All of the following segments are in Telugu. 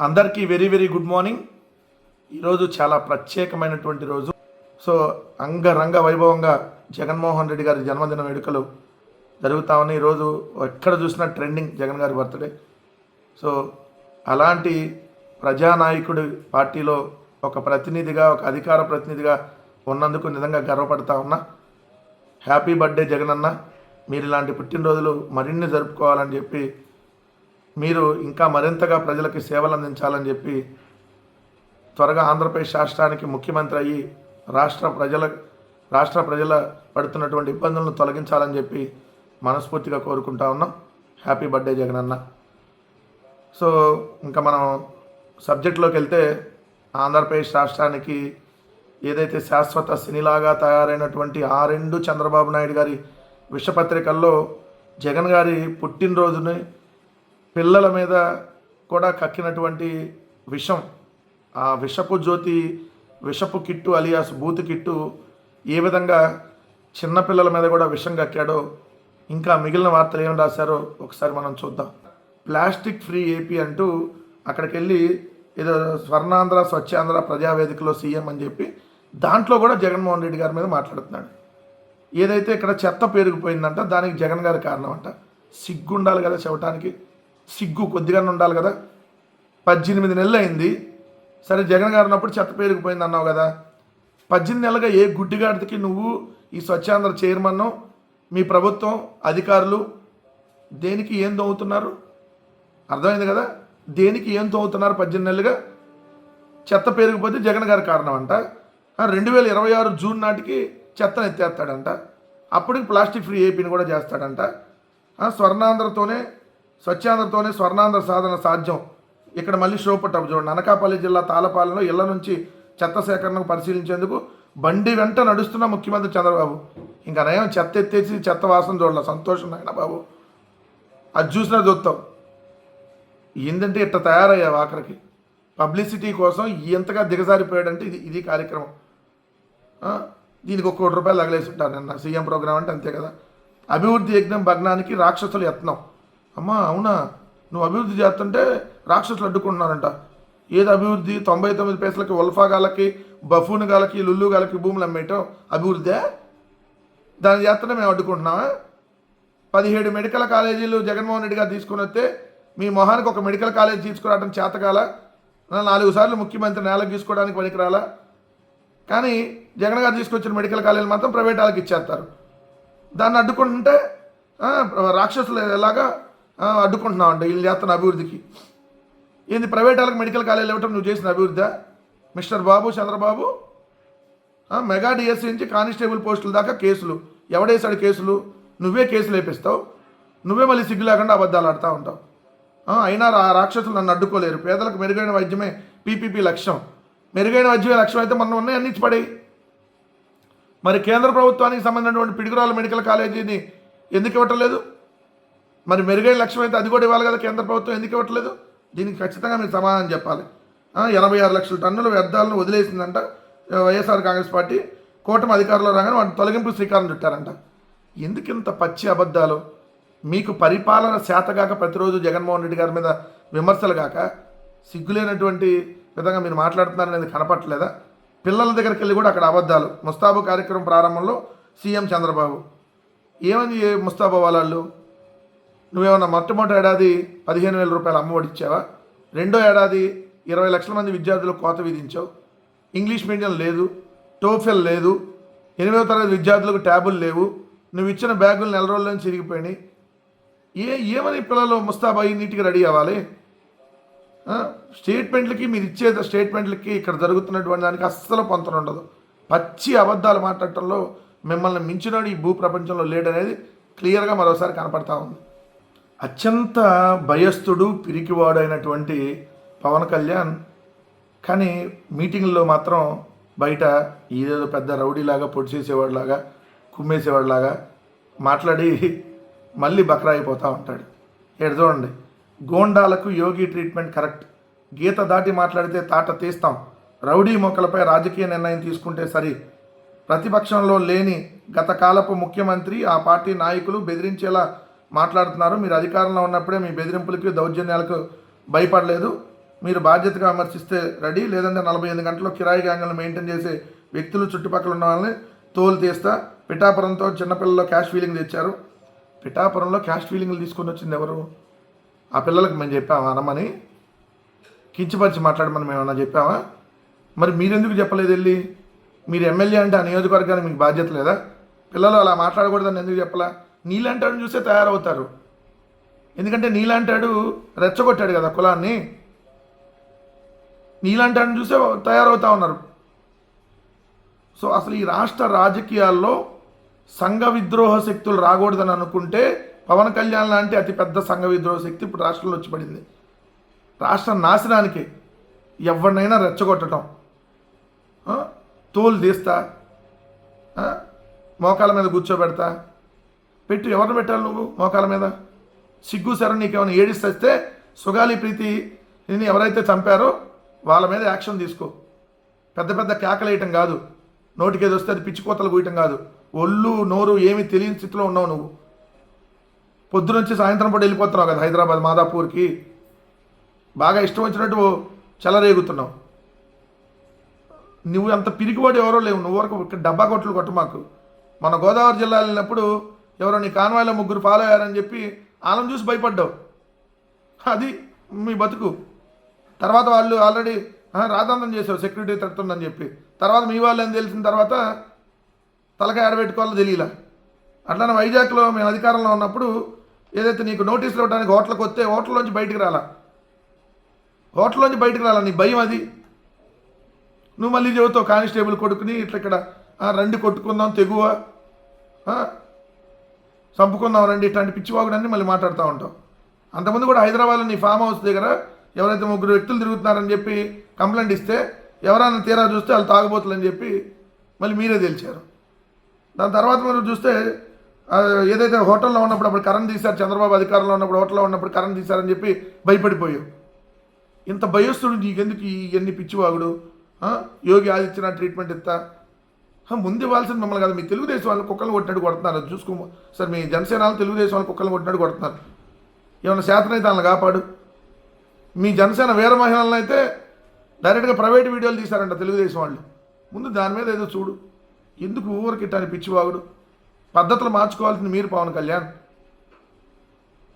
అందరికీ వెరీ వెరీ గుడ్ మార్నింగ్. ఈరోజు చాలా ప్రత్యేకమైనటువంటి రోజు. సో అంగరంగ వైభవంగా జగన్మోహన్ రెడ్డి గారి జన్మదిన వేడుకలు జరుగుతా ఉన్నాయి. ఈరోజు ఎక్కడ చూసినా ట్రెండింగ్ జగన్ గారి బర్త్డే. సో అలాంటి ప్రజానాయకుడి పార్టీలో ఒక ప్రతినిధిగా ఒక అధికార ప్రతినిధిగా ఉన్నందుకు నిజంగా గర్వపడతా ఉన్నా. హ్యాపీ బర్త్డే జగన్ అన్న మీరు ఇలాంటి పుట్టినరోజులు మరిన్ని జరుపుకోవాలని చెప్పి మీరు ఇంకా మరింతగా ప్రజలకి సేవలు అందించాలని చెప్పి త్వరగా ఆంధ్రప్రదేశ్ రాష్ట్రానికి ముఖ్యమంత్రి అయ్యి రాష్ట్ర ప్రజల రాష్ట్ర ప్రజల పడుతున్నటువంటి ఇబ్బందులను తొలగించాలని చెప్పి మనస్ఫూర్తిగా కోరుకుంటా ఉన్నాం. హ్యాపీ బర్త్డే జగన్ అన్న సో ఇంకా మనం సబ్జెక్ట్లోకి వెళ్తే ఆంధ్రప్రదేశ్ రాష్ట్రానికి ఏదైతే శాశ్వత సినిలాగా తయారైనటువంటి ఆ రెండు చంద్రబాబు నాయుడు గారి విషపత్రికల్లో జగన్ గారి పుట్టినరోజుని పిల్లల మీద కూడా కక్కినటువంటి విషం. ఆ విషపు జ్యోతి విషపు కిట్టు అలియాస్ బూతు కిట్టు ఏ విధంగా చిన్నపిల్లల మీద కూడా విషం కక్కాడో ఇంకా మిగిలిన వార్తలు ఏం రాశారో ఒకసారి మనం చూద్దాం. ప్లాస్టిక్ ఫ్రీ ఏపీ అంటూ అక్కడికి వెళ్ళి ఏదో స్వర్ణాంధ్ర స్వచ్ఛాంధ్ర ప్రజావేదికలో సీఎం అని చెప్పి దాంట్లో కూడా జగన్మోహన్ రెడ్డి గారి మీద మాట్లాడుతున్నాడు. ఏదైతే ఇక్కడ చెత్త పెరిగిపోయిందంట దానికి జగన్ గారి కారణం అంట సిగ్గుండాలి కదా చెప్పడానికి సిగ్గు కొద్దిగానే ఉండాలి కదా. పద్దెనిమిది నెలలు అయింది సరే జగన్ గారు ఉన్నప్పుడు చెత్త పేరుకుపోయింది అన్నావు కదా. పద్దెనిమిది నెలలుగా ఏ గుడ్డిగాడికి నువ్వు ఈ స్వచ్ఛాంధ్ర చైర్మన్ మీ ప్రభుత్వం అధికారులు దేనికి ఏం తోముతున్నారు అర్థమైంది కదా? దేనికి ఏం తోముతున్నారు పద్దెనిమిది నెలలుగా? చెత్త పేరుకుపోతే జగన్ గారి కారణం అంట రెండు వేల ఇరవై ఆరు జూన్ నాటికి చెత్తను ఎత్తేస్తాడంట. అప్పటికి ప్లాస్టిక్ ఫ్రీ ఏపీని కూడా చేస్తాడంట. ఆ, స్వర్ణాంధ్రతోనే స్వచ్ఛాంధ్రతోనే స్వర్ణాంధ్ర సాధన సాధ్యం. ఇక్కడ మళ్ళీ షోపట్టం చూడండి. అనకాపల్లి జిల్లా తాళపాలెంలో ఇళ్ళ నుంచి చెత్త సేకరణకు పరిశీలించేందుకు బండి వెంట నడుస్తున్న ముఖ్యమంత్రి చంద్రబాబు. ఇంకా నయం చెత్త ఎత్తేసి చెత్త వాసన చూడాల. సంతోషం నాయన బాబు. అది చూసినా చూస్తాం. ఏంటంటే ఇట్ట తయారయ్యావు ఆఖరికి. పబ్లిసిటీ కోసం ఎంతగా దిగజారిపోయాడంటే ఇది ఇది కార్యక్రమం. దీనికి ఒక కోటి రూపాయలు తగలేసి ఉంటారు నిన్న సీఎం ప్రోగ్రామ్ అంటే అంతే కదా. అభివృద్ధి యజ్ఞం భగ్నానికి రాక్షసులు యత్నం. అమ్మా అవునా? నువ్వు అభివృద్ధి చేస్తుంటే రాక్షసులు అడ్డుకుంటున్నారంట. ఏది అభివృద్ధి? తొంభై తొమ్మిది పైసలకి ఉల్ఫా గాలకి బఫూన్ గాలకి లుల్లు గాలకి భూములు అమ్మేయటం అభివృద్ధే? దాని చేస్తనే మేము అడ్డుకుంటున్నామా? పదిహేడు మెడికల్ కాలేజీలు జగన్మోహన్ రెడ్డి గారు తీసుకుని వస్తే మీ మొహానికి ఒక మెడికల్ కాలేజ్ తీసుకురావడం చేతకాల నాలుగు సార్లు ముఖ్యమంత్రి నేలకు తీసుకోవడానికి పనికిరాలా? కానీ జగన్ గారు తీసుకొచ్చిన మెడికల్ కాలేజీలు మాత్రం ప్రైవేట్ వాళ్ళకి ఇచ్చేస్తారు. దాన్ని అడ్డుకుంటుంటే రాక్షసులు ఎలాగా ఆ, అడ్డుకుంటున్నావు అంటే వీళ్ళు చేస్తున్న అభివృద్ధికి. ఏంది ప్రైవేట్ వాళ్ళకి మెడికల్ కాలేజీలు ఇవ్వటం నువ్వు చేసిన అభివృద్ధి? Mister Babu Chandrababu? Mega DSC నుంచి కానిస్టేబుల్ పోస్టుల దాకా కేసులు. ఎవడేసాడు కేసులు? నువ్వే కేసులు వేపిస్తావు. నువ్వే మళ్ళీ సిగ్గు లేకుండా అబద్ధాలు ఆడుతూ ఉంటావు. అయినా రా రాక్షసులు నన్ను అడ్డుకోలేరు. పేదలకు మెరుగైన వైద్యమే పీపీపీ లక్ష్యం. మెరుగైన వైద్యమే లక్ష్యం అయితే మనం ఉన్నాయి అన్ని పడే మరి కేంద్ర ప్రభుత్వానికి సంబంధించినటువంటి పిడుగురాల మెడికల్ కాలేజీని ఎందుకు ఇవ్వట్లేదు మరి మెరుగైన లక్ష్యం అయితే అది కూడా ఇవ్వాలి కదా కేంద్ర ప్రభుత్వం? ఎందుకు ఇవ్వట్లేదు? దీనికి ఖచ్చితంగా మీరు సమాధానం చెప్పాలి. ఎనభై ఆరు లక్షల టన్నుల వ్యర్థాలను వదిలేసిందంట వైఎస్ఆర్ కాంగ్రెస్ పార్టీ. కూటమి అధికారంలో రాగానే వాటిని తొలగింపు శ్రీకారం చుట్టారంట. ఎందుకు ఇంత పచ్చి అబద్ధాలు? మీకు పరిపాలన శాతగాక ప్రతిరోజు జగన్మోహన్ రెడ్డి గారి మీద విమర్శలు కాక సిగ్గులేనటువంటి విధంగా మీరు మాట్లాడుతున్నారనేది కనపట్లేదా పిల్లల దగ్గరికి వెళ్ళి కూడా అక్కడ అబద్ధాలు. ముస్తాబు కార్యక్రమం ప్రారంభంలో సీఎం చంద్రబాబు. ఏమని ముస్తాబు వాళ్ళు? నువ్వేమన్నా మొట్టమొదటి ఏడాది పదిహేను వేల రూపాయలు అమ్మఒడి ఇచ్చావా రెండో ఏడాది ఇరవై లక్షల మంది విద్యార్థులకు కోత విధించావు. ఇంగ్లీష్ మీడియం లేదు టోఫెల్ లేదు ఎనిమిదవ తరగతి విద్యార్థులకు ట్యాబులు లేవు నువ్వు ఇచ్చిన బ్యాగులు నెల రోజుల్లోనే చిరిగిపోయినాయి ఏ ఏమని పిల్లలు ముస్తాబాయి నీట్గా రెడీ అవ్వాలి? స్టేట్మెంట్లకి మీరు ఇచ్చే స్టేట్మెంట్లకి ఇక్కడ జరుగుతున్నటువంటి దానికి అస్సలు పొంతన ఉండదు. పచ్చి అబద్ధాలు మాట్లాడటంలో మిమ్మల్ని మించినోడు ఈ భూ ప్రపంచంలో లేడనేది క్లియర్గా మరోసారి కనపడతా ఉంది. అత్యంత భయస్థుడు పిరికివాడైనటువంటి పవన్ కళ్యాణ్. కానీ మీటింగ్లో మాత్రం బయట ఏదేదో పెద్ద రౌడీలాగా పొడి చేసేవాడిలాగా కుమ్మేసేవాడిలాగా మాట్లాడి మళ్ళీ బక్రా అయిపోతూ ఉంటాడు. ఇక్కడ చూడండి. గోండాలకు యోగి ట్రీట్మెంట్ కరెక్ట్. గీత దాటి మాట్లాడితే తాట తీస్తాం. రౌడీ మొక్కలపై రాజకీయ నిర్ణయం తీసుకుంటే సరి. ప్రతిపక్షంలో లేని గత కాలపు ముఖ్యమంత్రి ఆ పార్టీ నాయకులు బెదిరించేలా మాట్లాడుతున్నారు. మీరు అధికారంలో ఉన్నప్పుడే మీ బెదిరింపులకి దౌర్జన్యాలకు భయపడలేదు. మీరు బాధ్యతగా విమర్శిస్తే రెడీ. లేదంటే నలభై ఎనిమిది గంటల్లో కిరాయి గ్యాంగులను మెయింటైన్ చేసే వ్యక్తులు చుట్టుపక్కల ఉన్న వాళ్ళని తోలు తీస్తా. పిఠాపురంతో చిన్నపిల్లల్లో క్యాష్ ఫీలింగ్ తెచ్చారు. పిఠాపురంలో క్యాష్ ఫీలింగ్లు తీసుకొని వచ్చింది ఎవరు? ఆ పిల్లలకు మేము చెప్పామా? అనమని కించిపరిచి మాట్లాడమని మేము ఏమన్నా చెప్పామా? మరి మీరెందుకు చెప్పలేదు వెళ్ళి? మీరు ఎమ్మెల్యే అంటే ఆ నియోజకవర్గానికి మీకు బాధ్యత లేదా? పిల్లలు అలా మాట్లాడకూడదని ఎందుకు చెప్పలా? నీలాంటాడు చూసే తయారవుతారు. ఎందుకంటే నీలాంటాడు రెచ్చగొట్టాడు కదా కులాన్ని. నీలాంటాడు చూసే తయారవుతా ఉన్నారు. సో అసలు ఈ రాష్ట్ర రాజకీయాల్లో సంఘ విద్రోహ శక్తులు రాకూడదని అనుకుంటే పవన్ కళ్యాణ్ లాంటి అతిపెద్ద సంఘ విద్రోహ శక్తి ఇప్పుడు రాష్ట్రంలో వచ్చి పడింది. రాష్ట్ర నాశనానికి ఎవరినైనా రెచ్చగొట్టడం తోలు తీస్తా. మోకాల మీద కూర్చోబెడతా. పెట్టి ఎవరిని పెట్టాలి నువ్వు మోకాల మీద? సిగ్గు సరే నీకేమైనా ఏడిస్తే సుగాలి ప్రీతి నిన్ను ఎవరైతే చంపారో వాళ్ళ మీద యాక్షన్ తీసుకో. పెద్ద పెద్ద కేకలేయటం కాదు. నోటికి వస్తే అది పిచ్చి కోతలు కూయటం కాదు. ఒళ్ళు నోరు ఏమీ తెలియని స్థితిలో ఉన్నావు నువ్వు. పొద్దునుంచి సాయంత్రం పూట వెళ్ళిపోతున్నావు కదా హైదరాబాద్ మాదాపూర్కి. బాగా ఇష్టం వచ్చినట్టు చెలరేగుతున్నావు. నువ్వు అంత పిరికివాడు ఎవరో లేవు. నువ్వు వరకు డబ్బా కొట్లు కొట్టు మాకు. మన గోదావరి జిల్లా వెళ్ళినప్పుడు ఎవరో నీ కాన్వాయ్లో ముగ్గురు ఫాలో అయ్యారని చెప్పి వాళ్ళని చూసి భయపడ్డావు. అది మీ బతుకు. తర్వాత వాళ్ళు ఆల్రెడీ రాదంతం చేసావు సెక్యూరిటీ తడుతుందని చెప్పి. తర్వాత మీ వాళ్ళు అని తెలిసిన తర్వాత తలకాయ ఆడబెట్టుకోవాలో తెలియలా. అట్లానే వైజాగ్లో మేము అధికారంలో ఉన్నప్పుడు ఏదైతే నీకు నోటీసులు ఇవ్వడానికి హోటల్కి వస్తే హోటల్లోంచి బయటికి రాలా. హోటల్లోంచి బయటికి రాలా నీ భయం అది. నువ్వు మళ్ళీ చెబుతావు కానిస్టేబుల్ కొడుకుని ఇట్లా ఇక్కడ రండి కొట్టుకుందాం తెగువ. చంపుకుందాం రండి ఇట్లాంటి పిచ్చివాగుడన్నీ మళ్ళీ మాట్లాడుతూ ఉంటాం. అంతకుముందు కూడా హైదరాబాద్లో నీ ఫామ్ హౌస్ దగ్గర ఎవరైతే ముగ్గురు వ్యక్తులు తిరుగుతున్నారని చెప్పి కంప్లైంట్ ఇస్తే ఎవరైనా తీరా చూస్తే వాళ్ళు తాగబోతులని చెప్పి మళ్ళీ మీరే తెలిచారు. దాని తర్వాత మీరు చూస్తే ఏదైతే హోటల్లో ఉన్నప్పుడు అప్పుడు కరెంట్ తీశారు చంద్రబాబు అధికారంలో ఉన్నప్పుడు హోటల్లో ఉన్నప్పుడు కరెంట్ తీశారని చెప్పి భయపడిపోయావు. ఇంత భయస్తుడు నీకెందుకు ఈ ఎన్ని పిచ్చివాగుడు? యోగి ఆదిత్యనాథ్ ట్రీట్మెంట్ ఇస్తా ముందు ఇవ్వాల్సింది మిమ్మల్ని కదా. మీ తెలుగుదేశం వాళ్ళు కుక్కలు కొట్టినట్టు కొడుతున్నారు. చూసుకో. సార్ మీ జనసేన వాళ్ళు తెలుగుదేశం వాళ్ళు కుక్కలు కొట్టినట్టు కొడుతున్నారు. ఏమైనా శాతనైతే వాళ్ళని కాపాడు. మీ జనసేన వీర మహిళలను అయితే డైరెక్ట్గా ప్రైవేట్ వీడియోలు తీశారంట తెలుగుదేశం వాళ్ళు. ముందు దాని మీద ఏదో చూడు. ఎందుకు ఊరికి ఇట్టాని పిచ్చివాగుడు పద్ధతులు మార్చుకోవాల్సింది మీరు పవన్ కళ్యాణ్.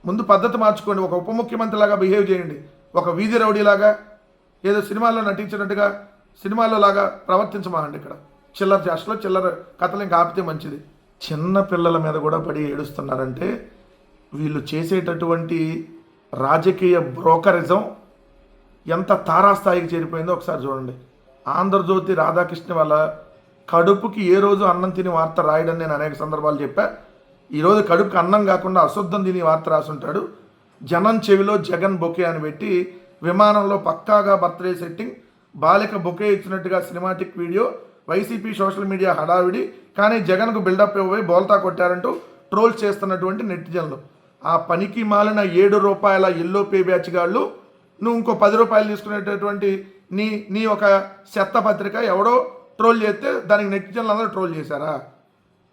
ముందు పద్ధతి మార్చుకోండి. ఒక ఉప ముఖ్యమంత్రిలాగా బిహేవ్ చేయండి. ఒక వీధి రౌడీలాగా ఏదో సినిమాల్లో నటించినట్టుగా సినిమాల్లో లాగా ప్రవర్తించమానండి ఇక్కడ. చిల్లర చేష్టలో చిల్లర కథలు ఇంకా ఆపితే మంచిది. చిన్న పిల్లల మీద కూడా పడి ఏడుస్తున్నారంటే వీళ్ళు చేసేటటువంటి రాజకీయ బ్రోకరిజం ఎంత తారాస్థాయికి చేరిపోయిందో ఒకసారి చూడండి. ఆంధ్రజ్యోతి రాధాకృష్ణ వల్ల కడుపుకి ఏ రోజు అన్నం తిని వార్త రాయడం నేను అనేక సందర్భాలు చెప్పా. ఈరోజు కడుపుకి అన్నం కాకుండా అశుద్ధం తిని వార్త రాసుంటాడు. జనం చెవిలో జగన్ బొకే అని పెట్టి విమానంలో పక్కాగా బర్త్డే సెట్టింగ్ బాలిక బొకే ఇచ్చినట్టుగా cinematic video YCP social media హడావిడి కానీ జగన్కు బిల్డప్ ఇవ్వబోయి బోల్తా కొట్టారంటూ ట్రోల్ చేస్తున్నటువంటి నెటిజన్లు. ఆ పనికి మాలిన ఏడు రూపాయల ఎల్లో పే బ్యాచ్ గాళ్ళు నువ్వు ఇంకో పది రూపాయలు తీసుకునేటటువంటి నీ నీ ఒక చెత్త పత్రిక ఎవడో ట్రోల్ చేస్తే దానికి నెటిజన్లు అందరూ ట్రోల్ చేశారా?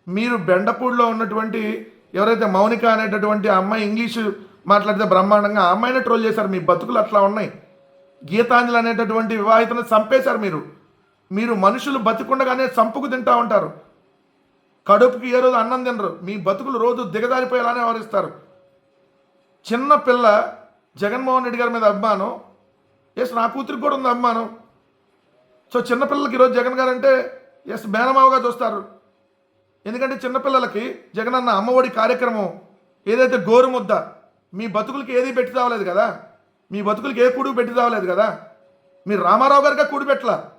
మీరు బెండపూడిలో ఉన్నటువంటి ఎవరైతే మౌనిక అనేటటువంటి అమ్మాయి ఇంగ్లీషు మాట్లాడితే బ్రహ్మాండంగా ఆ అమ్మాయినే ట్రోల్ చేశారు మీ బతుకులు అట్లా ఉన్నాయి. గీతాంజలి అనేటటువంటి వివాహితను చంపేశారు మీరు. మీరు మనుషులు బతికుండగానే చంపుకు తింటా ఉంటారు. కడుపుకి ఏ రోజు అన్నం తినరు. మీ బతుకులు రోజు దిగదారిపోయేలానే వ్యవహరిస్తారు. చిన్న పిల్ల జగన్మోహన్ రెడ్డి గారి మీద అభిమానం. ఎస్ నా కూతురికి కూడా ఉంది అభిమానం. సో చిన్నపిల్లలకి ఈరోజు జగన్ గారు అంటే ఎస్ మేనమావగా చూస్తారు. ఎందుకంటే చిన్నపిల్లలకి జగన్ అన్న అమ్మఒడి కార్యక్రమం ఏదైతే గోరు ముద్ద మీ బతుకులకి ఏది పెట్టి తావలేదు కదా? మీ బతుకులకి ఏ కూడు పెట్టి తావలేదు కదా? మీరు రామారావు గారిగా కూడు పెట్టలా?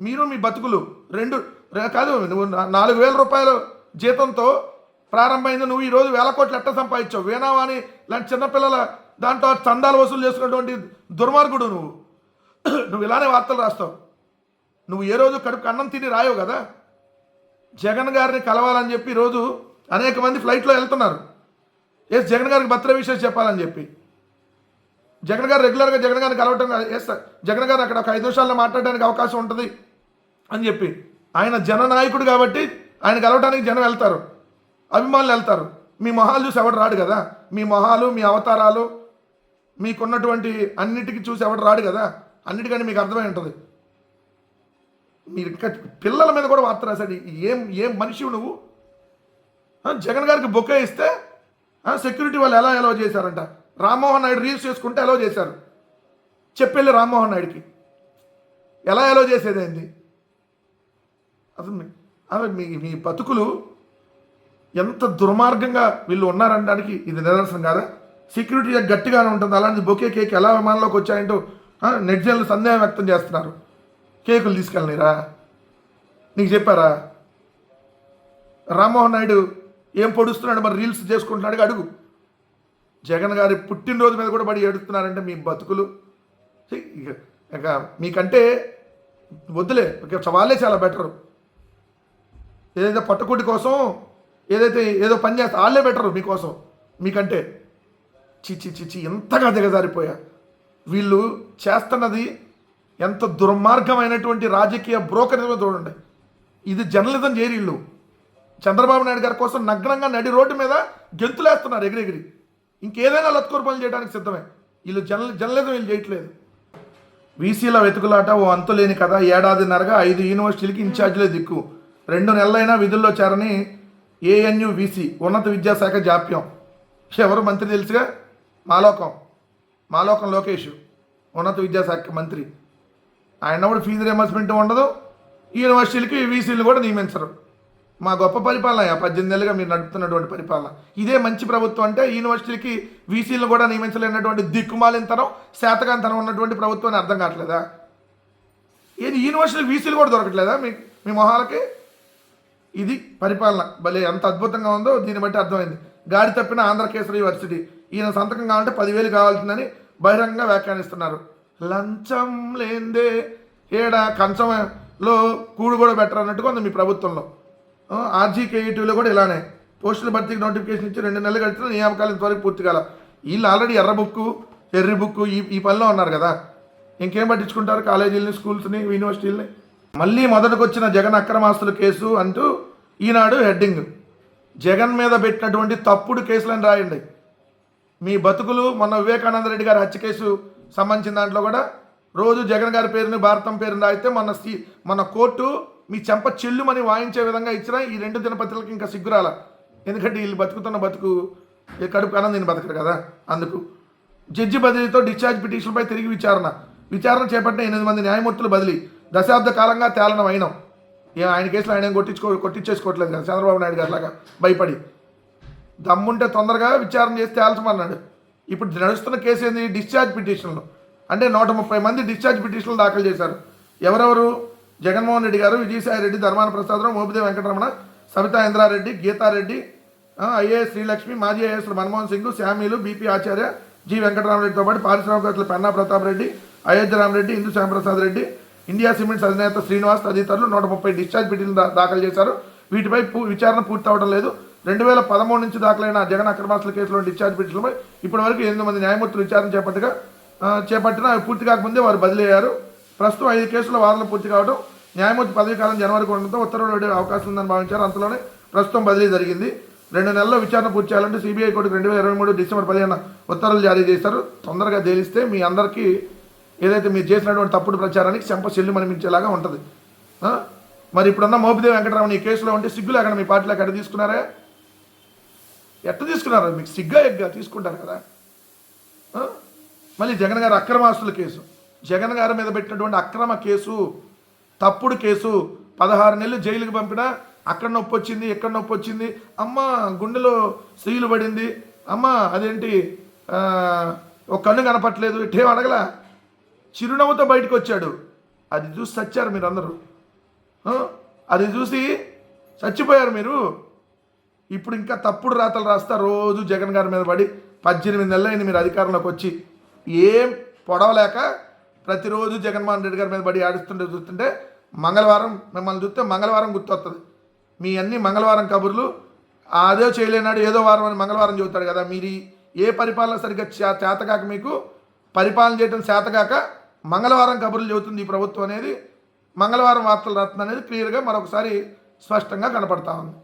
మీరు మీ బతుకులు రెండు కాదు నువ్వు నాలుగు వేల రూపాయలు జీతంతో ప్రారంభమైంది. నువ్వు ఈరోజు వేల కోట్లు ఎట్ట సంపాదించావు? వేనావాణి లాంటి చిన్నపిల్లల దాంట్లో చందాలు వసూలు చేసుకున్నటువంటి దుర్మార్గుడు నువ్వు. నువ్వు ఇలానే వార్తలు రాస్తావు. నువ్వు ఏ రోజు కడుపు అన్నం తిని రాయవు కదా? జగన్ గారిని కలవాలని చెప్పి రోజు అనేక మంది ఫ్లైట్లో వెళ్తున్నారు. ఏ జగన్ గారికి భద్ర విషయం చెప్పాలని చెప్పి. జగన్ గారు రెగ్యులర్గా జగన్ గారిని కలవటం ఎస్ జగన్ గారు అక్కడ ఒక ఐదు నిమిషాల్లో మాట్లాడడానికి అవకాశం ఉంటుంది అని చెప్పి. ఆయన జననాయకుడు కాబట్టి ఆయన కలవటానికి జనం వెళ్తారు. అభిమానులు వెళ్తారు. మీ మొహాలు చూసి ఎవడు రాడు కదా? మీ మొహాలు మీ అవతారాలు మీకున్నటువంటి అన్నిటికీ చూసి ఎవడు రాడు కదా? అన్నిటికంటే మీకు అర్థమై ఉంటుంది. మీరు ఇంకా పిల్లల మీద కూడా వార్త రాశాడు. ఏం ఏం మనిషి నువ్వు? జగన్ గారికి బొకే ఇస్తే సెక్యూరిటీ వాళ్ళు ఎలా ఎలా చేశారంట? రామ్మోహన్ నాయుడు రీల్స్ చేసుకుంటే అలో చేశారు. చెప్పెళ్ళి రామ్మోహన్ నాయుడికి. ఎలా అలో చేసేదేంది అసలు మీ- మీ మీ బతుకులు ఎంత దుర్మార్గంగా వీళ్ళు ఉన్నారనడానికి ఇది నిదర్శనం కాదా? సెక్యూరిటీ గట్టిగానే ఉంటుంది. అలాంటి బొకే కేక్ ఎలా విమానంలోకి వచ్చాయంటూ ఆ, నెటిజన్లు సందేహం వ్యక్తం చేస్తున్నారు. కేకులు తీసుకెళ్ళనిరా నీకు చెప్పారా? రామ్మోహన్ నాయుడు ఏం పొడుస్తున్నాడు మరి రీల్స్ చేసుకుంటున్నాడు అడుగు. జగన్ గారి పుట్టినరోజు మీద కూడా పడి ఏడుస్తున్నారంటే మీ బతుకులు. ఇక ఇక మీకంటే వద్దులే ఇక వాళ్ళే చాలా బెటరు. ఏదైతే పట్టుకుటి కోసం ఏదైతే ఏదో పని చేస్తే వాళ్ళే బెటరు మీకోసం మీకంటే. చిచి చిచి ఎంతగా దిగజారిపోయా. వీళ్ళు చేస్తున్నది ఎంత దుర్మార్గమైనటువంటి రాజకీయ బ్రోకరిజం చూడండి. ఇది జర్నలిజం చేయరు వీళ్ళు. చంద్రబాబు నాయుడు గారి కోసం నగ్నంగా నడి రోడ్డు మీద గెంతులేస్తున్నారు ఎగిరెగిరి. ఇంకేదైనా లత్కూరు పనులు చేయడానికి సిద్ధమే. వీళ్ళు జర్న జర్నలిజం వీళ్ళు చేయట్లేదు. వీసీల వెతుకులాట ఓ అంతులేని కథ ఏడాదిన్నరగా ఐదు యూనివర్సిటీలకి ఇన్ఛార్జీలే దిక్కు. రెండు నెలలైనా విధుల్లో చేరని ఏఎన్యు వీసీ ఉన్నత విద్యాశాఖ జాప్యం. ఎవరు మంత్రి తెలుసుగా? మాలోకం. మాలోకం లోకేష్ ఉన్నత విద్యాశాఖ మంత్రి. ఆయన కూడా ఫీజు రియంబర్స్మెంట్ ఉండదు. యూనివర్సిటీలకి వీసీలు కూడా నియమించరు. మా గొప్ప పరిపాలన పద్దెనిమిది నెలలుగా మీరు నడుపుతున్నటువంటి పరిపాలన. ఇదే మంచి ప్రభుత్వం అంటే యూనివర్సిటీకి వీసీలను కూడా నియమించలేనటువంటి దిక్కుమాలినతనం శాతకాంతనం ఉన్నటువంటి ప్రభుత్వం అని అర్థం కావట్లేదా? ఏది యూనివర్సిటీ వీసీలు కూడా దొరకట్లేదా మీ మీ మొహాలకి? ఇది పరిపాలన. భలే ఎంత అద్భుతంగా ఉందో దీన్ని బట్టి అర్థమైంది. గాడి తప్పిన ఆంధ్రకేశ్వర యూనివర్సిటీ. ఈయన సంతకం కావాలంటే పదివేలు కావాల్సిందని బహిరంగంగా వ్యాఖ్యానిస్తున్నారు. లంచం లేందే. ఏడా కంచంలో కూడు కూడా బెటర్ అన్నట్టుగా ఉంది మీ ప్రభుత్వంలో. ఆర్జీకేఈటీలో కూడా ఇలానే. పోస్టుల భర్తీకి నోటిఫికేషన్ ఇచ్చి రెండు నెలలు గడిచిన నియామకాలు ఇంతవరకు పూర్తి కాల. వీళ్ళు ఆల్రెడీ ఎర్ర బుక్కు ఎర్రి బుక్కు ఈ ఈ పనిలో ఉన్నారు కదా. ఇంకేం పట్టించుకుంటారు? కాలేజీలని స్కూల్స్ని యూనివర్సిటీలని? మళ్ళీ మొదటకు వచ్చిన జగన్ అక్రమాస్తుల కేసు అంటూ ఈనాడు హెడ్డింగ్. జగన్ మీద పెట్టినటువంటి తప్పుడు కేసులను రాయండి. మీ బతుకులు మొన్న వివేకానంద రెడ్డి గారి హత్య కేసు సంబంధించిన దాంట్లో కూడా రోజు జగన్ గారి పేరుని భారతం పేరుని రాయితే మొన్న సి మన కోర్టు మీ చెంప చెల్లుమని వాయించే విధంగా ఇచ్చిన ఈ రెండు దినపత్రికలకు ఇంకా సిగ్గురాల? ఎందుకంటే వీళ్ళు బతుకుతున్న బతుకు కడుపు ఆనందిని నేను బతకరు కదా? అందుకు. జడ్జి బదిలీతో డిశ్చార్జ్ పిటిషన్పై తిరిగి విచారణ. విచారణ చేపట్టిన ఎనిమిది మంది న్యాయమూర్తులు బదిలీ. దశాబ్ద కాలంగా తేలనం అయినం ఏ ఆయన కేసులో ఆయన కొట్టించుకో కొట్టించేసుకోవట్లేదు కదా చంద్రబాబు నాయుడు గారు లాగా? భయపడి. దమ్ముంటే తొందరగా విచారణ చేసి తేల్చమన్నాడు. ఇప్పుడు నడుస్తున్న కేసు ఏంది? డిశ్చార్జ్ పిటిషన్లు. అంటే నూట ముప్పై మంది డిశ్చార్జ్ పిటిషన్లు దాఖలు చేశారు. ఎవరెవరు? జగన్మోహన్ రెడ్డి గారు విజయసాయి రెడ్డి ధర్మాన ప్రసాదరావు మోపిదేవి వెంకటరమణ సవితా ఇంద్రారెడ్డి గీతారెడ్డి ఐఏఎస్ శ్రీలక్ష్మి మాజీ ఐఏఎస్ మన్మోహన్ సింగ్ శామీలు బీపీ ఆచార్య జి వెంకటరామరెడ్డితో పాటు పారిశ్రామికవేత్తలు పెన్నా ప్రతాప్ రెడ్డి అయోధ్య రామరెడ్డి ఇందు శ్యాంప్రసాద్ రెడ్డి ఇండియా సిమెంట్స్ అధినేత శ్రీనివాస్ తదితరులు నూట ముప్పై డిశ్చార్జ్ పిటిషన్ దాఖలు చేశారు. వీటిపై పూ- విచారణ పూర్తి అవడం లేదు. రెండు వేల పదమూడు నుంచి దాఖలైన జగన్ అక్రమాస్తుల కేసులో డిశ్చార్జ్ పిటిషన్లపై ఇప్పటి వరకు ఎనిమిది మంది న్యాయమూర్తులు విచారణ చేపట్టగా చేపట్టిన అవి పూర్తి కాకముందే వారు బదిలీ అయ్యారు. ప్రస్తుతం ఐదు కేసుల వాదనలు పూర్తి కావడం న్యాయమూర్తి పదవీ కాలం జనవరికి ఉండడంతో ఉత్తర్వులు వేడే అవకాశం ఉందని భావించారు. అంతలోనే ప్రస్తుతం బదిలీ జరిగింది. రెండు నెలల్లో విచారణ పూర్తి చేయాలంటే సిబిఐ కోర్టు రెండు వేల ఇరవై మూడు డిసెంబర్ పదిహేను ఉత్తర్వులు జారీ చేశారు. తొందరగా తేలిస్తే మీ అందరికీ ఏదైతే మీరు చేసినటువంటి తప్పుడు ప్రచారానికి చెంప చెల్లు మనిపించేలాగా ఉంటుంది. మరి ఇప్పుడున్న మోపిదేవి వెంకటరామన్ ఈ కేసులో ఉంటే సిగ్గు లేకుండా మీ పార్టీలో ఎక్కడ తీసుకున్నారా? ఎట్ట తీసుకున్నారు? మీకు సిగ్గా ఎగ్గా తీసుకుంటారు కదా. మళ్ళీ జగన్ గారి అక్రమాస్తుల కేసు. జగన్ గారి మీద పెట్టినటువంటి అక్రమ కేసు తప్పుడు కేసు. పదహారు నెలలు జైలుకి పంపినా అక్కడ నొప్పి వచ్చింది ఎక్కడ నొప్పి వచ్చింది. అమ్మ గుండెలో స్త్రీలు పడింది. అమ్మ అదేంటి? ఒక కన్ను కనపట్లేదు. ఇట్టేం అడగలా? చిరునవ్వుతో బయటకు వచ్చాడు. అది చూసి చచ్చారు మీరు అందరూ అది చూసి చచ్చిపోయారు మీరు. ఇప్పుడు ఇంకా తప్పుడు రాతలు రాస్తా రోజు జగన్ గారి మీద పడి పద్దెనిమిది నెలలైంది మీరు అధికారంలోకి వచ్చి. ఏం పొడవలేక ప్రతిరోజు జగన్మోహన్ రెడ్డి గారి మీద పడి ఆడుస్తుంటే చూస్తుంటే మంగళవారం మిమ్మల్ని చూస్తే మంగళవారం గుర్తొస్తుంది మీ అన్ని మంగళవారం కబుర్లు అదే చేయలేనాడు ఏదో వారం అని మంగళవారం చెబుతాడు కదా మీరు ఏ పరిపాలన సరిగ్గా చేతగాక మీకు పరిపాలన చేయడం చేతగాక మంగళవారం కబుర్లు చెబుతుంది ఈ ప్రభుత్వం అనేది మంగళవారం వార్తలు రాస్తుంది అనేది క్లియర్గా మరొకసారి స్పష్టంగా కనపడతా ఉంది.